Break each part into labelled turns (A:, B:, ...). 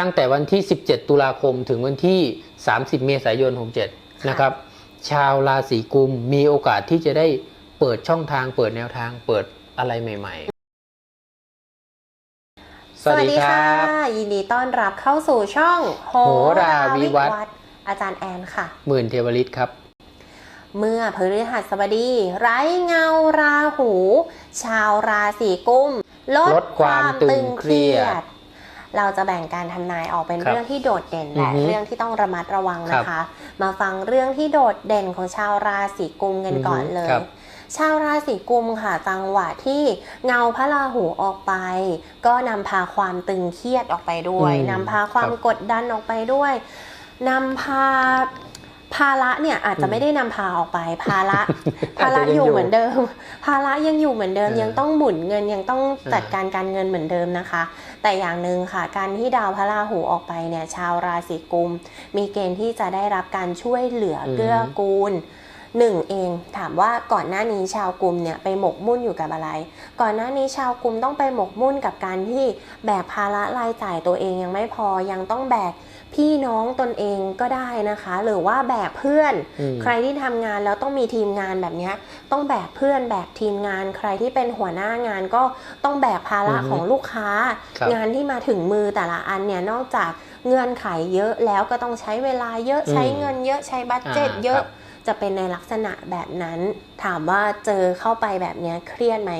A: ตั้งแต่วันที่ 17 ตุลาคมถึงวันที่ 30 เมษายน 67 นะครับ ชาวราศีกุมมีโอกาสที่จะได้เปิดช่องทาง เปิดแนวทาง เปิดอะไรใหม่ ๆ
B: สวัสดีค่ะ ยินดีต้อนรับเข้าสู่ช่องโห
A: โหราวิวัฒน์
B: ฒน์อาจารย์แอนค่ะ
A: หมื่นเทวฤทธิ์ครับ
B: เมื่อพฤหัสบดี ไร้เงาราหู ชาวราศีกุม ลด
A: ลดความตึงเครียด
B: เราจะแบ่งการทำนายออกเป็น
A: ครับ
B: เรื่องที่โดดเด่นและ
A: อือฮึ
B: เรื่องที่ต้องระมัดระวังนะ
A: ครั
B: คะ
A: บ
B: มาฟังเรื่องที่โดดเด่นของชาวราศีกุมกันก่อนเลย
A: ครับ
B: ชาวราศีกุมค่ะจังหวะที่เงาพระราหูออกไป ก็นำพาความตึงเครียดออกไปด้วย
A: อืม
B: นำพาความ
A: ครับ
B: กดดันออกไปด้วยนำพา ภาระเนี่ยอาจจะ
A: อืม
B: ไม่ได้นำพาออกไป ภาระ
A: อา
B: ภา
A: จ
B: ระ
A: จะยัง
B: อยู่
A: อยู่
B: เหมือนเดิม ภาระยังอยู่เหมือนเดิม
A: เออ
B: ยังต้องหมุนเงินยังต้องจัด
A: เออ
B: การการเงินเหมือนเดิมนะคะ แต่อย่างหนึ่งค่ะ การที่ดาวพระราหูออกไปเนี่ยชาวราศีกุม มีเกณฑ์ที่จะได้รับการช่วยเหลือเกื้อกูลหนึ่งเองถามว่าก่อนหน้านี้ชาวกลุ่มเนี่ยไปหมกมุ่นอยู่กับอะไร ก่อนหน้านี้ชาวกลุ่มต้องไปหมกมุ่นกับการที่แบกภาระรายจ่ายตัวเองยังไม่พอยังต้องแบก พี่น้องตนเองก็ได้นะคะ หรือว่าแบกเพื่อน
A: อืม
B: ใครที่ทำงานแล้วต้องมีทีมงานแบบเนี้ยต้องแบกเพื่อนแบกทีมงาน ใครที่เป็นหัวหน้างานก็ต้องแบกภาระ
A: อือฮึ
B: ของลูกค้า
A: ครับ
B: งานที่มาถึงมือแต่ละอันเนี่ยนอกจากเงื่อนไขเยอะแล้วก็ต้องใช้เวลาเยอะ
A: อืม
B: ใช้เงินเยอะใช้บัตเจ็ต
A: อ่า
B: เยอะ
A: ครับ
B: จะเป็นในลักษณะแบบนั้น ถามว่าเจอเข้าไปแบบเนี้ยเครียดไหม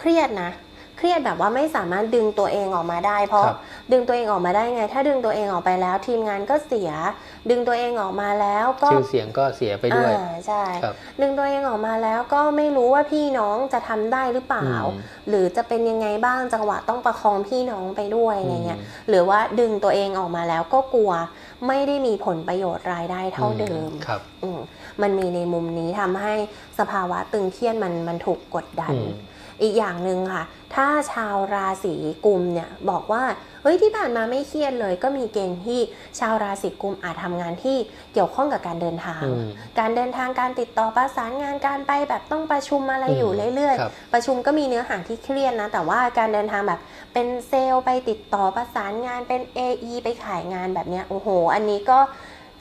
B: เครียดนะ เครียดแบบว่าไม่สามารถดึงตัวเองออกมาได้ เพราะ
A: ครับ
B: ดึงตัวเองออกมาได้ไง ถ้าดึงตัวเองออกไปแล้ว ทีมงานก็เสีย ดึงตัวเองออกมาแล้วก็
A: ชื่อเสียงก็เสียไปด้วย
B: อ่าใช่
A: ครับ
B: ดึงตัวเองออกมาแล้วก็ไม่รู้ว่าพี่น้องจะทำได้หรือเปล่า
A: อืม
B: หรือจะเป็นยังไงบ้างจังหวะต้องประคองพี่น้องไปด้วยอะไรเงี้ย
A: อืม
B: หรือว่าดึงตัวเองออกมาแล้วก็กลัวไม่ได้มีผลประโยชน์รายได้เท่าเดิม
A: ครับ
B: อืมมันมีในมุมนี้ทำให้สภาวะตึงเครียดมันมันถูกกดดัน
A: อืม
B: อีกอย่างหนึ่งค่ะ ถ้าชาวราศีกุมเนี่ยบอกว่าเฮ้ยที่ผ่านมาไม่เครียดเลยก็มีเกณฑ์ที่ชาวราศีกุมอาจทำงานที่เกี่ยวข้องกับการเดินทาง
A: อืม
B: การเดินทางการติดต่อประสานงานการไปแบบต้องประชุมอะไรอยู่
A: อืม
B: เรื่อย
A: ครับ
B: ๆประชุมก็มีเนื้อหาที่เครียดนะ แต่ว่าการเดินทางแบบเป็นเซลล์ไปติดต่อประสานงานเป็น AE ไปขายงานแบบเนี้ยโอ้โห อันนี้ก็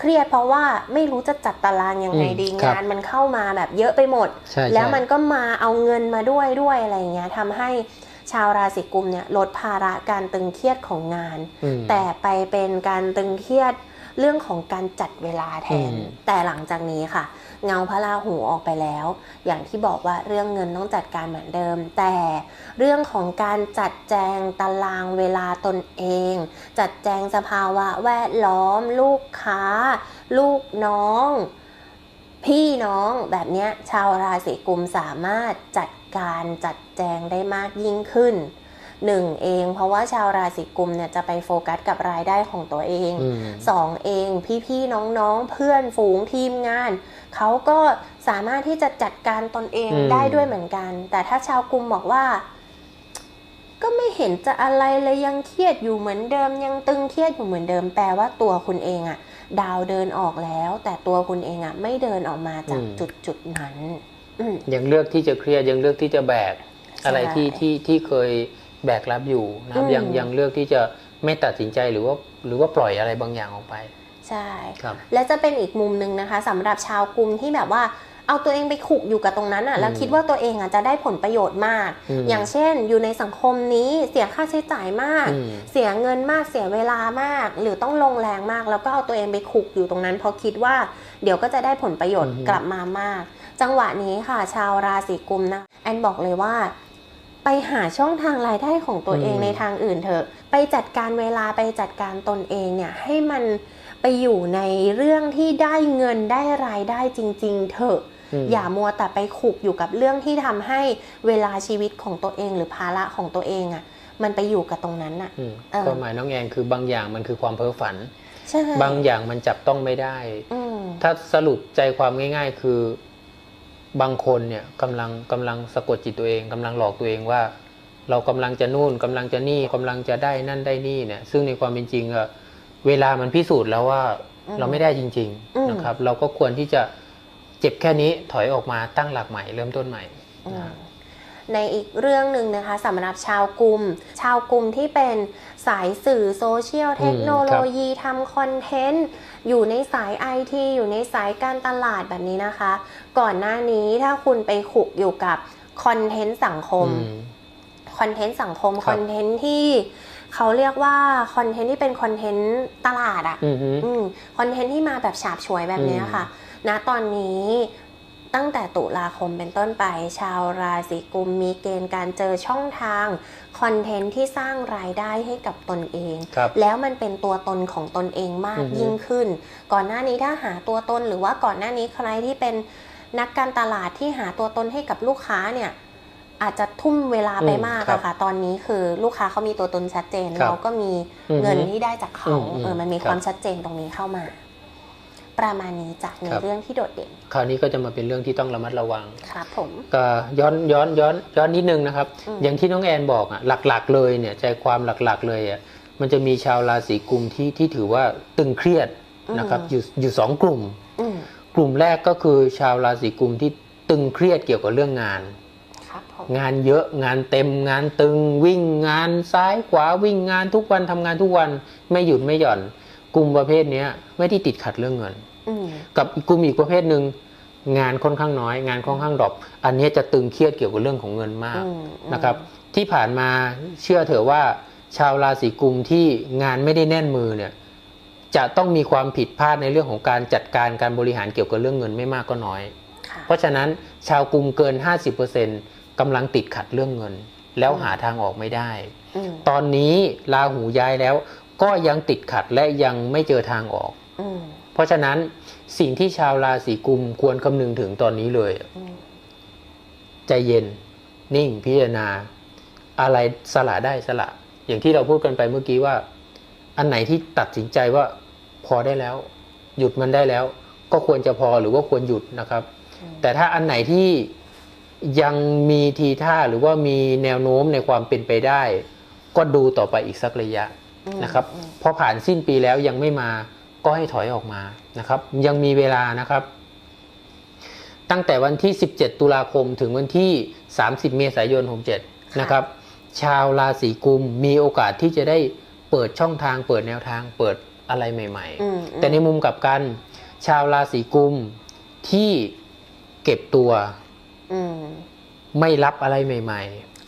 B: เครียดเพราะว่าไม่รู้จะจัดตารางยังไง
A: อืม
B: ดี
A: ครับ
B: งานมันเข้ามาแบบเยอะไปหมด
A: ใช่ใช่
B: แล้วมันก็มาเอาเงินมาด้วยด้วยอะไรอย่างเงี้ยทำให้ชาวราศีกุมเนี่ยลดภาระการตึงเครียดของงาน
A: อืม
B: แต่ไปเป็นการตึงเครียดเรื่องของการจัดเวลาแทน
A: อืม
B: แต่หลังจากนี้ค่ะ เงาพระราหูออกไปแล้ว อย่างที่บอกว่าเรื่องเงินต้องจัดการเหมือนเดิม แต่เรื่องของการจัดแจงตารางเวลาตนเอง จัดแจงสภาวะแวดล้อม ลูกค้า ลูกน้อง พี่น้องแบบนี้ชาวราศีกุมสามารถจัดการจัดแจงได้มากยิ่งขึ้น หนึ่งเอง เพราะว่าชาวราศีกุมเนี่ยจะไปโฟกัสกับรายได้ของตัวเอง
A: อืม
B: สองเองพี่ๆน้องๆ เพื่อนฝูงทีมงาน เขาก็สามารถที่จะจัดการตนเอง
A: อืม
B: ได้ด้วยเหมือนกัน แต่ถ้าชาวกลุ่มบอกว่า ก็ไม่เห็นจะอะไรเลยยังเครียดอยู่เหมือนเดิม ยังตึงเครียดอยู่เหมือนเดิมแปลว่าตัวคุณเองอะดาวเดินออกแล้ว แต่ตัวคุณเองอะไม่เดินออกมาจาก
A: อืม
B: จุดจุดๆนั้นอืม
A: ยังเลือกที่จะเครียดยังเลือกที่จะแบก
B: ใช่
A: อะไรที่ที่ที่เคย แบกรับอยู่นะครับ
B: อืม
A: ยังยังเลือกที่จะไม่ตัดสินใจหรือว่าหรือว่าปล่อยอะไรบางอย่างออกไป
B: ใช่
A: ครับ
B: และจะเป็นอีกมุมหนึ่งนะคะสำหรับชาวกลุ่มที่แบบว่าเอาตัวเองไปขุกอยู่กับตรงนั้นอะแล้ว
A: อืม
B: คิดว่าตัวเองอะจะได้ผลประโยชน์มาก
A: อืม
B: อย่างเช่น อยู่ในสังคมนี้เสียค่าใช้จ่ายมาก
A: อืม
B: เสียเงินมากเสียเวลามาก หรือต้องลงแรงมาก แล้วก็เอาตัวเองไปขุกอยู่ตรงนั้นเพราะคิดว่าเดี๋ยวก็จะได้ผลประโยชน์
A: อือฮึ
B: กลับมามาก จังหวะนี้ค่ะ ชาวราศีกุมนะแอนบอกเลยว่า ไปหาช่องทางรายได้ของตัวเอง
A: อืม
B: ในทางอื่นเถอะ ไปจัดการเวลาไปจัดการตนเองเนี่ยให้มันไปอยู่ในเรื่องที่ได้เงินได้รายได้จริง ๆ เถอะ
A: ม
B: อย่ามัวแต่ไปขุกอยู่กับเรื่องที่ทำให้เวลาชีวิตของตัวเองหรือภาระของตัวเองอะ่ะ มันไปอยู่กับตรงนั้นน่ะ
A: อืม
B: เออ
A: ความหมายน้องแอนคือบางอย่างมันคือความเพ้อฝัน
B: ใช่
A: บางอย่างมันจับต้องไม่ได้
B: อืม
A: ถ้าสรุปใจความง่าย ๆ คือ บางคนเนี่ยกำลังกำลังสะกดจิตตัวเองกำลังหลอกตัวเองว่า เรากำลังจะนู่นกำลังจะนี่กำลังจะได้นั่นได้นี่เนี่ย ซึ่งในความเป็นจริงอะเวลามันพิสูจน์แล้วว่า
B: อืม
A: เราไม่ได้จริง
B: อืม
A: ๆนะครับ เราก็ควรที่จะเจ็บแค่นี้ถอยออกมาตั้งหลักใหม่ เริ่มต้นใหม่
B: อืม
A: นะ
B: ในอีกเรื่องหนึ่งนะคะสำหรับชาวกลุ่ม ชาวกลุ่มที่เป็นสายสื่อโซเชียลเทคโนโลยีทำคอนเทนต์ อยู่ในสายไอทีอยู่ในสายการตลาดแบบนี้นะคะ ก่อนหน้านี้ถ้าคุณไปขุกอยู่กับคอนเทนต์สังคม
A: อืม
B: คอนเทนต์สังคม
A: ครับ
B: คอนเทนต์ที่เขาเรียกว่าคอนเทนต์ที่เป็นคอนเทนต์ตลาดอะ
A: อืมฮึ
B: อืมคอนเทนต์ที่มาแบบฉาบฉวยแบบนี้
A: อืม
B: ค่ะณตอนนี้ ตั้งแต่ตุลาคมเป็นต้นไป ชาวราศีกุมมีเกณฑ์การเจอช่องทางคอนเทนต์ที่สร้างรายได้ให้กับตนเอง
A: ครับ
B: แล้วมันเป็นตัวตนของตนเองมาก
A: อือฮึ
B: ยิ่งขึ้น ก่อนหน้านี้ถ้าหาตัวตนหรือว่าก่อนหน้านี้ใครที่เป็นนักการตลาดที่หาตัวตนให้กับลูกค้าเนี่ยอาจจะทุ่มเวลาไป
A: อืม
B: มาก
A: ครับ
B: อะค่ะ ตอนนี้คือลูกค้าเขามีตัวตนชัดเจน
A: ครับ
B: เราก็มี
A: อือฮึ
B: เงินที่ได้จากเขา
A: อืมอืม
B: เออมันมี
A: ครับ
B: ความชัดเจนตรงนี้เข้ามา ประมาณนี้จากใน
A: ครับ
B: เรื่องที่โดดเด่น
A: คราวนี้ก็จะมาเป็นเรื่องที่ต้องระมัดระวัง
B: ครับผม
A: ก็ย้อนย้อนย้อนย้อนนิดนึงนะครับ
B: อืม
A: อย่างที่น้องแอนบอกอะหลักๆ เลยเนี่ยใจความหลักๆ เลยอะมันจะมีชาวราศีกุมที่ที่ถือว่าตึงเครียดนะครับอยู่อยู่สองกลุ่ม
B: อืม
A: กลุ่มแรกก็คือชาวราศีกุมที่ตึงเครียดเกี่ยวกับเรื่องงาน
B: ครับผม
A: งานเยอะงานเต็มงานตึงวิ่งงานซ้ายขวาวิ่งงานทุกวันทำงานทุกวันไม่หยุดไม่หย่อน กลุ่มประเภทเนี้ยไม่ได้ติดขัดเรื่องเงิน
B: อืม
A: กับอีกกลุ่มอีกประเภทหนึ่งงานค่อนข้างน้อย งานค่อนข้างดรอปอันเนี้ยจะตึงเครียดเกี่ยวกับเรื่องของเงินมาก
B: อืม
A: นะครับ ที่ผ่านมาเชื่อเถอะว่า ชาวราศีกุมที่งานไม่ได้แน่นมือเนี่ยจะต้องมีความผิดพลาดในเรื่องของการจัดการการบริหารเกี่ยวกับเรื่องเงินไม่มากก็น้อย
B: ค่ะ
A: เพราะฉะนั้นชาวกลุ่มเกิน 50%กำลังติดขัดเรื่องเงิน แล้วหาทางออกไม่ได้
B: อืม
A: ตอนนี้ราหูย้ายแล้วก็ยังติดขัดและยังไม่เจอทางออก
B: อืม
A: เพราะฉะนั้นสิ่งที่ชาวราศีกุมควรคำนึงถึงตอนนี้เลย
B: อืม
A: ใจเย็น นิ่งพิจารณา อะไรสละได้สละ อย่างที่เราพูดกันไปเมื่อกี้ว่า อันไหนที่ตัดสินใจว่าพอได้แล้ว หยุดมันได้แล้ว ก็ควรจะพอหรือว่าควรหยุดนะครับ
B: อืม
A: แต่ถ้าอันไหนที่ยังมีทีท่าหรือว่ามีแนวโน้มในความเป็นไปได้ ก็ดูต่อไปอีกสักระยะ
B: อืม
A: นะครับ
B: อืม
A: พอผ่านสิ้นปีแล้วยังไม่มา ก็ให้ถอยออกมานะครับ ยังมีเวลานะครับ ตั้งแต่วันที่ 17 ตุลาคมถึงวันที่ 30 เมษายน 67 นะครับ ชาวราศีกุมมีโอกาสที่จะได้เปิดช่องทาง เปิดแนวทางเปิดอะไรใหม่
B: อืม
A: ๆแต่ในมุมกลับกัน ชาวราศีกุมที่เก็บตัว
B: อืม
A: ไม่รับอะไรใหม่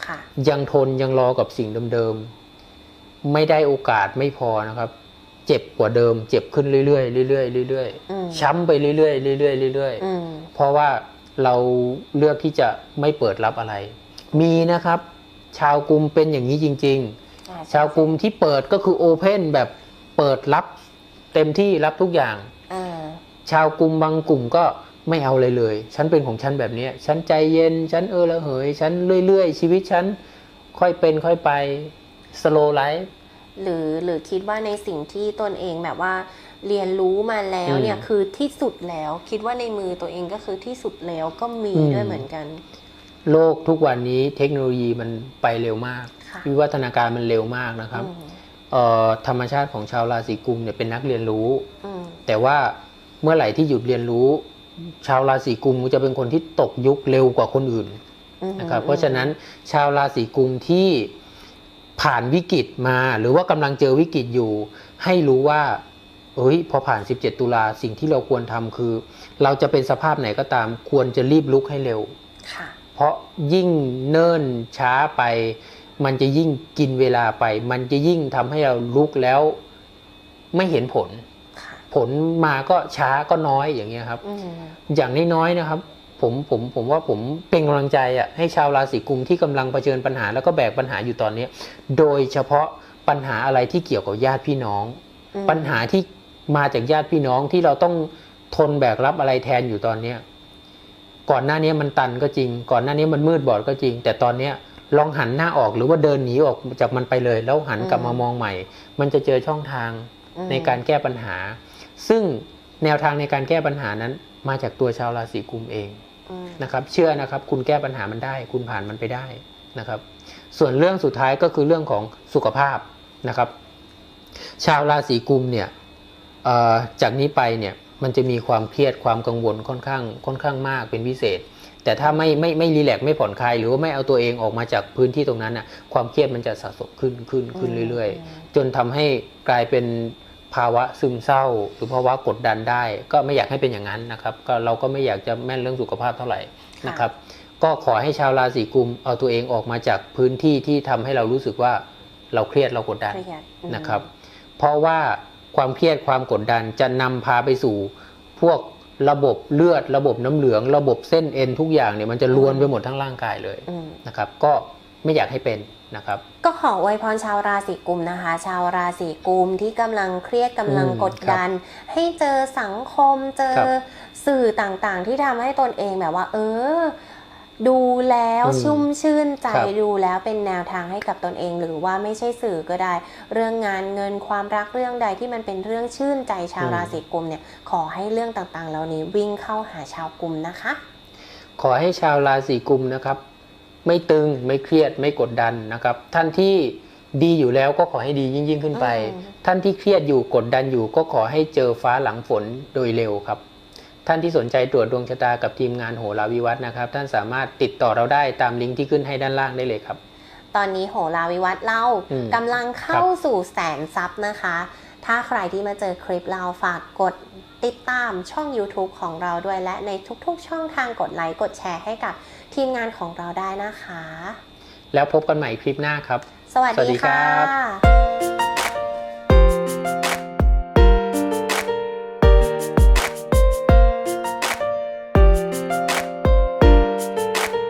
B: ค่ะ
A: ๆยังทนยังรอกับสิ่งเดิมๆ ไม่ได้โอกาสไม่พอนะครับ เจ็บกว่าเดิม เจ็บขึ้นเรื่อยๆเรื่อยๆเรื่อย
B: อืม
A: ๆช้ำไปเรื่อยๆเรื่อยๆเรื่อย
B: อืม
A: ๆเพราะว่าเราเลือกที่จะไม่เปิดรับอะไร มีนะครับ ชาวกลุ่มเป็นอย่างนี้จริง
B: อ่
A: ๆชาวกลุ่มที่เปิดก็คือโอเพนแบบเปิดรับเต็มที่รับทุกอย่าง
B: อ่า
A: ชาวกลุ่มบางกลุ่มก็ไม่เอาเลยเลย ฉันเป็นของฉันแบบเนี้ยฉันใจเย็น ฉันเออละเหย ฉันเรื่อยๆ ชีวิตฉันค่อยเป็นค่อยไป slow life
B: หรือหรือคิดว่าในสิ่งที่ตนเองแบบว่าเรียนรู้มาแล้ว
A: อืม
B: เนี่ยคือที่สุดแล้ว คิดว่าในมือตัวเองก็คือที่สุดแล้วก็มี
A: อืม
B: ด้วยเหมือนกัน
A: โลกทุกวันนี้เทคโนโลยีมันไปเร็วมาก
B: ค่ะ
A: วิวัฒนาการมันเร็วมากนะครับ
B: อืม
A: เอ่อธรรมชาติของชาวราศีกุมเนี่ยเป็นนักเรียนรู้
B: อืม
A: แต่ว่าเมื่อไหร่ที่หยุดเรียนรู้ ชาวราศีกุมจะเป็นคนที่ตกยุคเร็วกว่าคนอื่น
B: อืม
A: นะครับ เพราะฉะนั้นชาวราศีกุมที่ ผ่านวิกฤตมา หรือว่ากำลังเจอวิกฤตอยู่ ให้รู้ว่าเอ้ยพอผ่าน 17 ตุลาสิ่งที่เราควรทำคือ เราจะเป็นสภาพไหนก็ตาม ควรจะรีบลุกให้เร็ว
B: ค่ะ
A: เพราะยิ่งเนิ่นช้าไป มันจะยิ่งกินเวลาไป มันจะยิ่งทำให้เราลุกแล้ว ไม่เห็นผล
B: ค่ะ
A: ผลมาก็ช้าก็น้อยอย่างเงี้ยครับ
B: อืม
A: อย่างน้อยๆนะครับ ผมผมผมว่าผมเป็นกำลังใจอะให้ชาวราศีกุมที่กำลังเผชิญปัญหาแล้วก็แบกปัญหาอยู่ตอนนี้ โดยเฉพาะปัญหาอะไรที่เกี่ยวกับญาติพี่น้อง
B: อืม
A: ปัญหาที่มาจากญาติพี่น้องที่เราต้องทนแบกรับอะไรแทนอยู่ตอนเนี้ยก่อนหน้านี้มันตันก็จริง ก่อนหน้านี้มันมืดบอดก็จริง แต่ตอนเนี้ยลองหันหน้าออกหรือว่าเดินหนีออกจากมันไปเลย แล้วหันกลับมามองใหม่ มันจะเจอช่องทาง
B: อืม
A: ในการแก้ปัญหา ซึ่งแนวทางในการแก้ปัญหานั้นมาจากตัวชาวราศีกุมเอง
B: อืม
A: นะครับ เชื่อนะครับ คุณแก้ปัญหามันได้ คุณผ่านมันไปได้นะครับ ส่วนเรื่องสุดท้ายก็คือเรื่องของสุขภาพนะครับ ชาวราศีกุมเนี่ยเอ่อจากนี้ไปเนี่ยมันจะมีความเครียดความกังวลค่อนข้างค่อนข้างมากเป็นพิเศษ แต่ถ้าไม่ไม่ไม่รีแลกซ์ไม่ผ่อนคลายหรือว่าไม่เอาตัวเองออกมาจากพื้นที่ตรงนั้นน่ะความเครียดมันจะสะสมขึ้นขึ้นขึ้นเรื่อย ๆ จนทำให้กลายเป็น ภาวะซึมเศร้า หรือภาวะกดดันได้ ก็ไม่อยากให้เป็นอย่างนั้นนะครับก็เราก็ไม่อยากจะแม่นเรื่องสุขภาพเท่าไหร่นะครับ ก็ขอให้ชาวราศีกุมเอาตัวเองออกมาจากพื้นที่ที่ทำให้เรารู้สึกว่าเราเครียดเรากดดัน
B: เครียดอืม
A: นะครับ เพราะว่าความเครียดความกดดันจะนำพาไปสู่พวกระบบเลือดระบบน้ำเหลือง ระบบเส้นเอ็นทุกอย่างเนี่ยมันจะลวนไปหมดทั้งร่างกายเลย
B: อืม
A: นะครับ ก็ไม่อยากให้เป็น นะครับ
B: ก็ขออวยพรชาวราศีกุมนะคะ ชาวราศีกุมที่กำลังเครียดกำลัง
A: อืม
B: กดดัน ให้เจอสังคมเจอ
A: ครับ
B: สื่อต่างๆ ที่ทำให้ตนเองแบบว่า เออ ดูแล้ว
A: อืม
B: ชุ่มชื่นใจ
A: ครับ
B: ดูแล้วเป็นแนวทางให้กับตนเอง หรือว่าไม่ใช่สื่อก็ได้ เรื่องงานเงินความรักเรื่องใดที่มันเป็นเรื่องชื่นใจชาวราศีกุมเนี่ย ขอให้เรื่องต่างๆ เหล่านี้วิ่งเข้าหาชาวกุมนะคะ
A: ขอให้ชาวราศีกุมนะครับ ไม่ตึงไม่เครียดไม่กดดันนะครับ ท่านที่ดีอยู่แล้วก็ขอให้ดียิ่งยิ่งๆขึ้นไป
B: อืม
A: ท่านที่เครียดอยู่กดดันอยู่ ก็ขอให้เจอฟ้าหลังฝนโดยเร็วครับ ท่านที่สนใจตรวจดวงชะตากับทีมงานโหราวิวัฒน์นะครับ ท่านสามารถติดต่อเราได้ตามลิงก์ที่ขึ้นให้ด้านล่างได้เลยครับ
B: ตอนนี้โหราวิวัฒน์เล่า
A: อืม
B: กำลังเข้าสู่แสนซับนะคะ ถ้าใครที่มาเจอคลิปเราฝากกดติดตามช่อง YouTube ของเราด้วยและในทุกๆ ช่องทางกดไลค์กดแชร์ให้กับทีมงานของเราได้นะคะ
A: แล้วพบกันใหม่คลิปหน้าครับ
B: สวัส
A: สวัสดี
B: ดี
A: ครั
B: ค่ะ
A: บ